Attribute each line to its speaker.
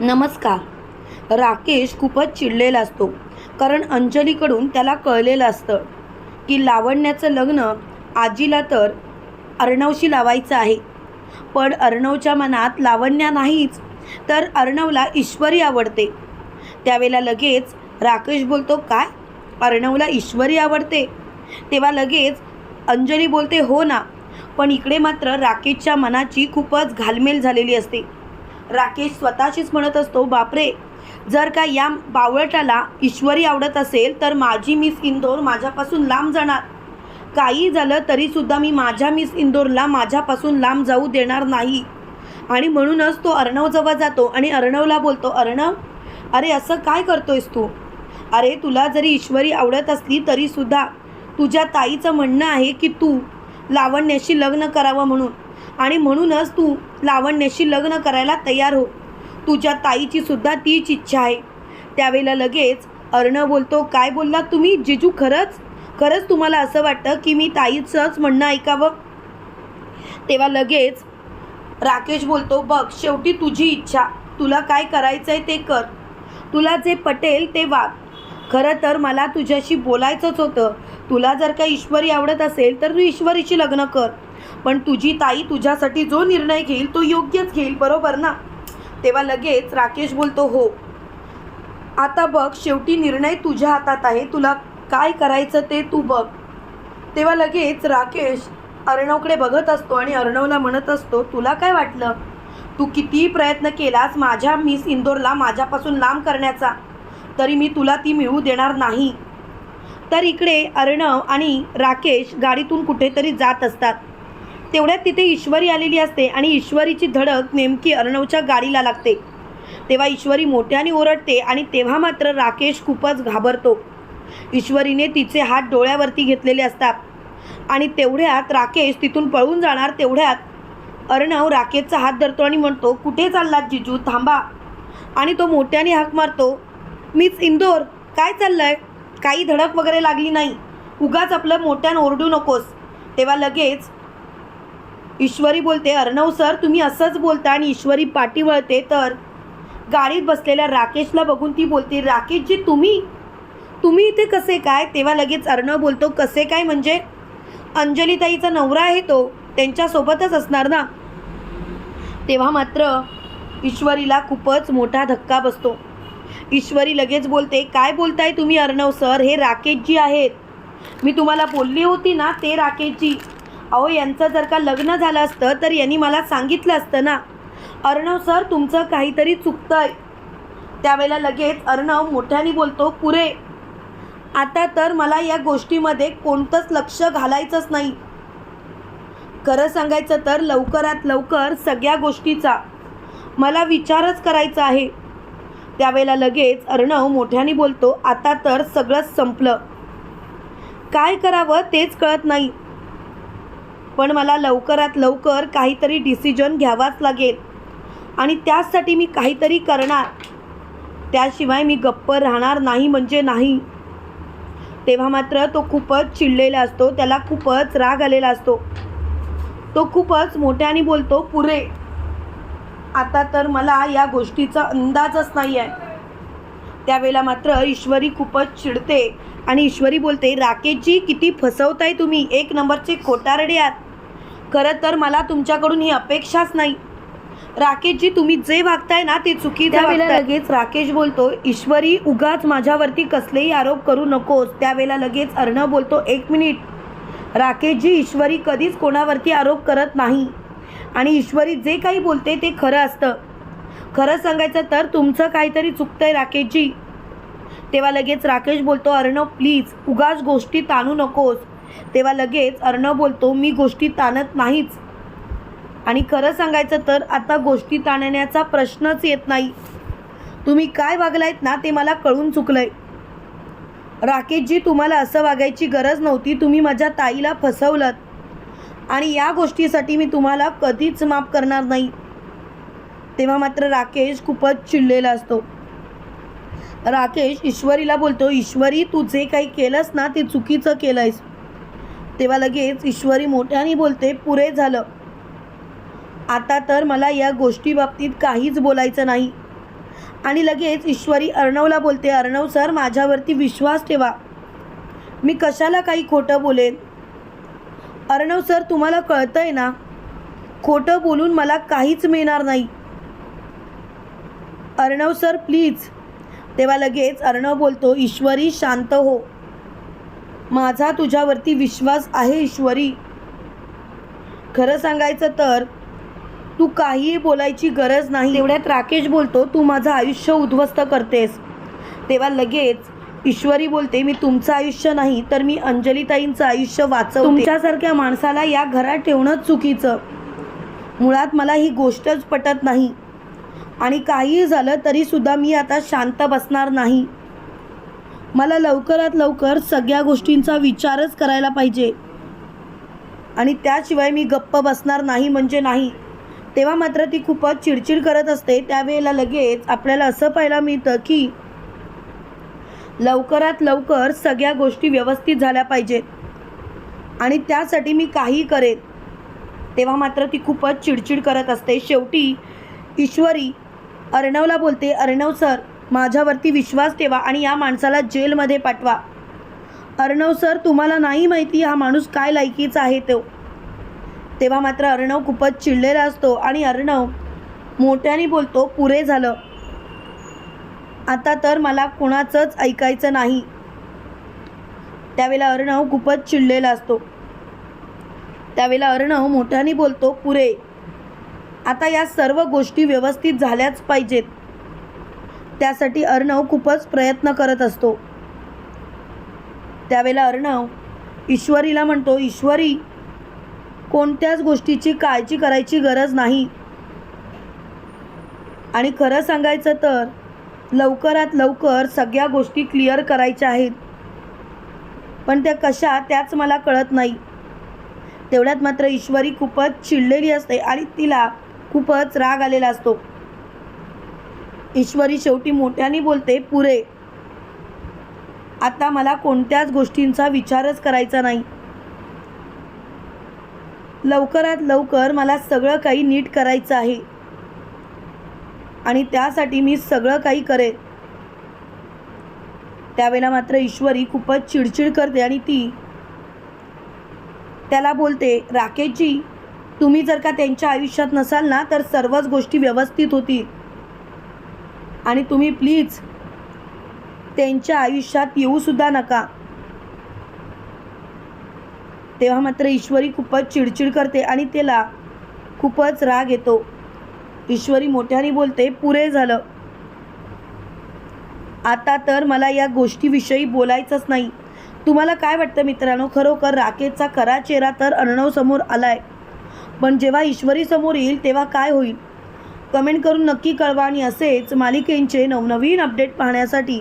Speaker 1: नमस्कार. राकेश खूपच चिडलेला असतो. कारण अंजलीकडून त्याला कळलेलं असतं की लावण्याचं लग्न आजीला तर अर्णवशी लावायचं आहे. पण अर्णवच्या मनात लावण्या नाहीच तर अर्णवला ईश्वरी आवडते. त्यावेळेला लगेच राकेश बोलतो काय? अर्णवला ईश्वरी आवडते? तेव्हा लगेच अंजली बोलते हो ना पण इकडे मात्र राकेशच्या मनाची खूपच घालमेल झालेली असते. राकेश स्वतःशीच म्हणत असतो बापरे जर का या बावळटाला ईश्वरी आवडत असेल तर माझी मिस इंदोर माझ्यापासून लांब जाणार. काही झालं तरीसुद्धा मी माझ्या मिस इंदोरला माझ्यापासून लांब जाऊ देणार नाही. आणि म्हणूनच तो अर्णवजवळ जातो आणि अर्णवला बोलतो अर्णव अरे असं काय करतोयस तू? अरे तुला जरी ईश्वरी आवडत असली तरीसुद्धा तुझ्या ताईचं म्हणणं आहे की तू लावण्याशी लग्न करावं म्हणून. आणि म्हणूनच तू लावण्याशी लग्न करायला तयार हो. तुझ्या ताईची सुद्धा तीच इच्छा आहे. त्यावेळेला लगेच अर्ण बोलतो काय बोलला तुम्ही जिजू खरंच? खरंच तुम्हाला असं वाटतं की मी ताईचंच म्हणणं ऐकावं? तेव्हा लगेच राकेश बोलतो बघ शेवटी तुझी इच्छा. तुला काय करायचं आहे ते कर. तुला जे पटेल ते वाग. खरं तर मला तुझ्याशी बोलायचंच होतं. तुला जर का ईश्वरी आवडत असेल तर तू ईश्वरीशी लग्न कर. पण तुझी ताई तुझ्यासाठी जो निर्णय घेईल तो योग्यच घेईल बरोबर ना? तेव्हा लगेच राकेश बोलतो हो. आता बघ शेवटी निर्णय तुझ्या हातात आहे तुला काय करायचं ते तू बघ. तेव्हा लगेच राकेश अर्णवकडे बघत असतो आणि अर्णवला म्हणत असतो तुला काय वाटलं? तू कितीही प्रयत्न केलास माझ्या मिस इंदोरला माझ्यापासून लांब करण्याचा? तरी मी तुला ती मिळू देणार नाही. तर इकडे अर्णव आणि राकेश गाडीतून कुठेतरी जात असतात. तेवढ्यात तिथे ईश्वरी आलेली असते आणि ईश्वरीची धडक नेमकी अर्णवच्या गाडीला लागते. तेव्हा ईश्वरी मोठ्याने ओरडते आणि तेव्हा मात्र राकेश खूपच घाबरतो. ईश्वरीने तिचे हात डोळ्यावरती घेतलेले असतात आणि तेवढ्यात राकेश तिथून पळून जाणार तेवढ्यात अर्णव राकेशचा हात धरतो आणि म्हणतो कुठे चाललात जिजू? थांबा. आणि तो मोठ्याने हाक मारतो मीच इंदोर. काय चाललंय? काही धडक वगैरे लागली नाही. उगाच आपलं मोठ्यानं ओरडू नकोस. तेव्हा लगेच ईश्वरी बोलते अर्णव सर तुम्ही असंच बोलता आणि ईश्वरी पाठी वळते तर गाडीत बसलेल्या राकेशला बघून ती बोलते राकेशजी तुम्ही? तुम्ही इथे कसे काय? तेव्हा लगेच अर्णव बोलतो कसे काय म्हणजे? अंजलीताईचा नवरा आहे तो त्यांच्यासोबतच असणार ना? तेव्हा मात्र ईश्वरीला खूपच मोठा धक्का बसतो. ईश्वरी लगेच बोलते काय बोलताय तुम्ही अर्णव सर? हे राकेशजी आहेत. मी तुम्हाला बोलली होती ना ते राकेशजी. अहो यांचं जर का लग्न झालं असतं तर यांनी मला सांगितलं असतं ना. अर्णव सर तुमचं काहीतरी चुकतं आहे त्यावेळेला लगेच अर्णव मोठ्याने बोलतो पुरे आता तर मला या गोष्टीमध्ये कोणतंच लक्ष घालायचंच नाही. खरं सांगायचं तर लवकरात लवकर सगळ्या गोष्टीचा मला विचारच करायचा आहे. त्यावेळेला लगेच अर्णव मोठ्याने बोलतो आता तर सगळंच संपलं. काय करावं तेच कळत नाही. पण मला लवकरात लवकर काहीतरी डिसिजन घ्यावाच लागेल. आणि त्याचसाठी मी काहीतरी करणार. त्याशिवाय मी गप्प राहणार नाही म्हणजे नाही. तेव्हा मात्र तो खूपच चिडलेला असतो त्याला खूपच राग आलेला असतो. तो खूपच मोठ्याने बोलतो पुरे आता तर मला या गोष्टीचा अंदाजच नाही आहे त्यावेळेला मात्र ईश्वरी खूपच चिडते आणि ईश्वरी बोलते राकेशजी किती फसवताय तुम्ही. एक नंबरचे खोटारडे आहात. खरं तर मला तुमच्याकडून ही अपेक्षाच नाही. राकेशजी तुम्ही जे वागताय ना ते चुकीचं
Speaker 2: त्यावेळेला
Speaker 1: वागताय. लगेच राकेश बोलतो ईश्वरी उगाच माझ्यावरती कसलेही आरोप करू नकोस. त्यावेळेला लगेच अर्णव बोलतो एक मिनिट. राकेशजी ईश्वरी कधीच कोणावरती आरोप करत नाही. आणि ईश्वरी जे काही बोलते ते खरं असतं. खरं सांगायचं तर तुमचं काहीतरी चुकतंय राकेशजी. तेव्हा लगेच राकेश बोलतो अर्णव प्लीज उगाच गोष्टी ताणू नकोस. तेव्हा लगेच अर्णव बोलतो मी गोष्टी ताणत नाहीच. आणि खरं सांगायचं तर आता गोष्टी ताणण्याचा प्रश्नच येत नाही. तुम्ही काय वागलायत ना ते मला कळून चुकलंय. राकेशजी तुम्हाला असं वागायची गरज नव्हती तुम्ही माझ्या ताईला फसवलं आणि या गोष्टीसाठी मी तुम्हाला कधीच माफ करणार नाही. तेव्हा मात्र राकेश खूपच चिडलेला असतो. राकेश ईश्वरीला बोलतो ईश्वरी तू जे काही केलंस ना ते चुकीचं केलंयस. तेव्हा लगेच ईश्वरी मोठ्याने बोलते पुरे झालं. आता तर मला या गोष्टीबाबतीत काहीच बोलायचं नाही. आणि लगेच ईश्वरी अर्णवला बोलते अर्णव सर माझ्यावरती विश्वास ठेवा. मी कशाला काही खोटं बोलेन? अर्णव सर तुम्हाला कळतंय ना खोटं बोलून मला काहीच मिळणार नाही. Arnav sir please. तेव्हा लगेच अर्णव बोलतो ईश्वरी शांत हो. माझा तुझ्यावरती विश्वास आहे ईश्वरी. खरं सांगायचं तर तू काहीही बोलायची गरज नाही. तेवढ्यात राकेश बोलतो तू माझं आयुष्य उद्ध्वस्त करतेस. तेव्हा लगेच ईश्वरी बोलते मी तुमचं आयुष्य नाही तर मी अंजलीताईंचं आयुष्य वाचव तुमच्यासारख्या माणसाला या घरात ठेवणंच चुकीचं. मुळात मला ही गोष्टच पटत नाही. आणि काहीही झालं तरीसुद्धा मी आता शांत बसणार नाही. मला लवकरात लवकर सगळ्या गोष्टींचा विचारच करायला पाहिजे. आणि त्याशिवाय मी गप्प बसणार नाही म्हणजे नाही. तेव्हा मात्र ती खूपच चिडचिड करत असते. त्यावेळेला लगेच आपल्याला असं पाहायला मिळतं की लवकरात लवकर सगळ्या गोष्टी व्यवस्थित झाल्या पाहिजेत. आणि त्यासाठी मी काही करेन. तेव्हा मात्र ती खूपच चिडचिड करत असते. शेवटी ईश्वरी अर्णवला बोलते अर्णव सर माझ्यावरती विश्वास ठेवा आणि या माणसाला जेलमध्ये पाठवा. अर्णव सर तुम्हाला नाही माहिती हा माणूस काय लायकीचा आहे तो. तेव्हा मात्र अर्णव खूपच चिडलेला असतो आणि अर्णव मोठ्याने बोलतो पुरे झालं. आता तर मला कोणाचंच ऐकायचं नाही. त्यावेळेला अर्णव खूपच चिडलेला असतो. त्यावेळेला अर्णव मोठ्याने बोलतो पुरे आता या सर्व गोष्टी व्यवस्थित झाल्याच पाहिजेत. त्यासाठी अर्णव खूपच प्रयत्न करत असतो. त्यावेळेला अर्णव ईश्वरीला म्हणतो ईश्वरी कोणत्याच गोष्टीची काळजी करायची गरज नाही. आणि खरं सांगायचं तर लवकरात लवकर सगळ्या गोष्टी क्लिअर करायच्या आहेत. पण त्या कशा त्याच मला कळत नाही. तेवढ्यात मात्र ईश्वरी खूपच चिडलेली असते आणि तिला खूपच राग आलेला असतो. ईश्वरी शेवटी मोठ्याने बोलते पुरे आता मला कोणत्याच गोष्टींचा विचारच करायचा नाही. लवकरात लवकर मला सगळं काही नीट करायचं आहे. आणि त्यासाठी मी सगळं काही करेन. त्यावेळेला मात्र ईश्वरी खूपच चिडचिड करते आणि ती त्याला बोलते राकेशजी तुम्ही जर का त्यांच्या आयुष्यात नसाल ना तर सर्वच गोष्टी व्यवस्थित होतील. आणि तुम्ही प्लीज त्यांच्या आयुष्यात येऊसुद्धा नका. तेव्हा मात्र ईश्वरी खूपच चिडचिड करते आणि त्याला खूपच राग येतो. ईश्वरी मोठ्याने बोलते पुरे झालं. आता तर मला या गोष्टीविषयी बोलायचंच नाही. तुम्हाला काय वाटतं मित्रांनो? खरोखर राकेशचा खरा चेहरा तर अर्णवसमोर आलाय. पण जेव्हा ईश्वरीसमोर येईल तेव्हा काय होईल? कमेंट करून नक्की कळवा आणि असेच मालिकेंचे नवनवीन अपडेट पाहण्यासाठी